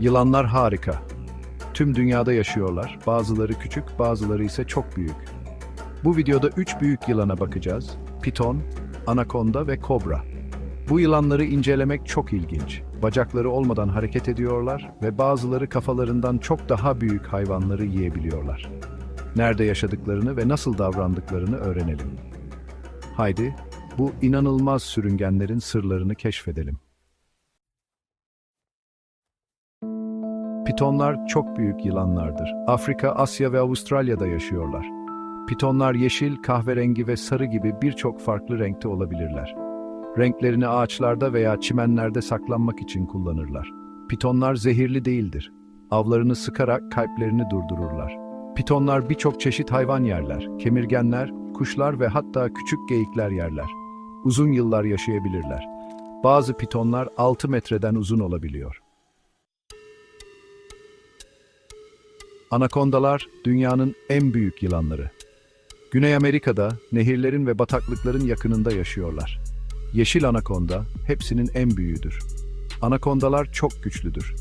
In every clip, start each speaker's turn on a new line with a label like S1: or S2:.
S1: Yılanlar harika. Tüm dünyada yaşıyorlar. Bazıları küçük, bazıları ise çok büyük. Bu videoda üç büyük yılana bakacağız. Piton, anakonda ve kobra. Bu yılanları incelemek çok ilginç. Bacakları olmadan hareket ediyorlar ve bazıları kafalarından çok daha büyük hayvanları yiyebiliyorlar. Nerede yaşadıklarını ve nasıl davrandıklarını öğrenelim. Haydi, bu inanılmaz sürüngenlerin sırlarını keşfedelim. Pitonlar çok büyük yılanlardır. Afrika, Asya ve Avustralya'da yaşıyorlar. Pitonlar yeşil, kahverengi ve sarı gibi birçok farklı renkte olabilirler. Renklerini ağaçlarda veya çimenlerde saklanmak için kullanırlar. Pitonlar zehirli değildir. Avlarını sıkarak kalplerini durdururlar. Pitonlar birçok çeşit hayvan yerler. Kemirgenler, kuşlar ve hatta küçük geyikler yerler. Uzun yıllar yaşayabilirler. Bazı pitonlar 6 metreden uzun olabiliyor. Anakondalar dünyanın en büyük yılanları. Güney Amerika'da nehirlerin ve bataklıkların yakınında yaşıyorlar. Yeşil anakonda hepsinin en büyüğüdür. Anakondalar çok güçlüdür.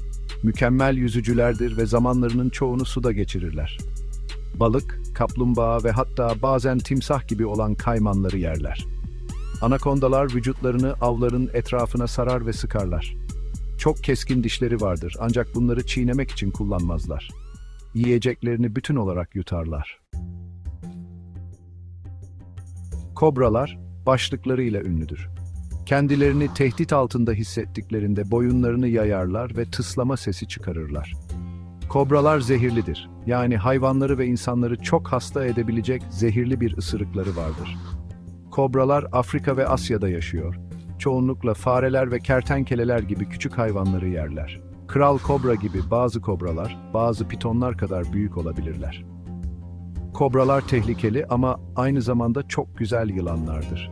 S1: Mükemmel yüzücülerdir ve zamanlarının çoğunu suda geçirirler. Balık, kaplumbağa ve hatta bazen timsah gibi olan kaymanları yerler. Anakondalar vücutlarını avların etrafına sarar ve sıkarlar. Çok keskin dişleri vardır ancak bunları çiğnemek için kullanmazlar. Yiyeceklerini bütün olarak yutarlar. Kobralar başlıklarıyla ünlüdür. Kendilerini tehdit altında hissettiklerinde boyunlarını yayarlar ve tıslama sesi çıkarırlar. Kobralar zehirlidir. Yani hayvanları ve insanları çok hasta edebilecek zehirli bir ısırıkları vardır. Kobralar Afrika ve Asya'da yaşıyor. Çoğunlukla fareler ve kertenkeleler gibi küçük hayvanları yerler. Kral kobra gibi bazı kobralar, bazı pitonlar kadar büyük olabilirler. Kobralar tehlikeli ama aynı zamanda çok güzel yılanlardır.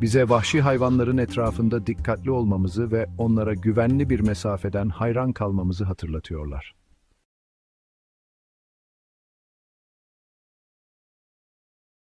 S1: Bize vahşi hayvanların etrafında dikkatli olmamızı ve onlara güvenli bir mesafeden hayran kalmamızı hatırlatıyorlar.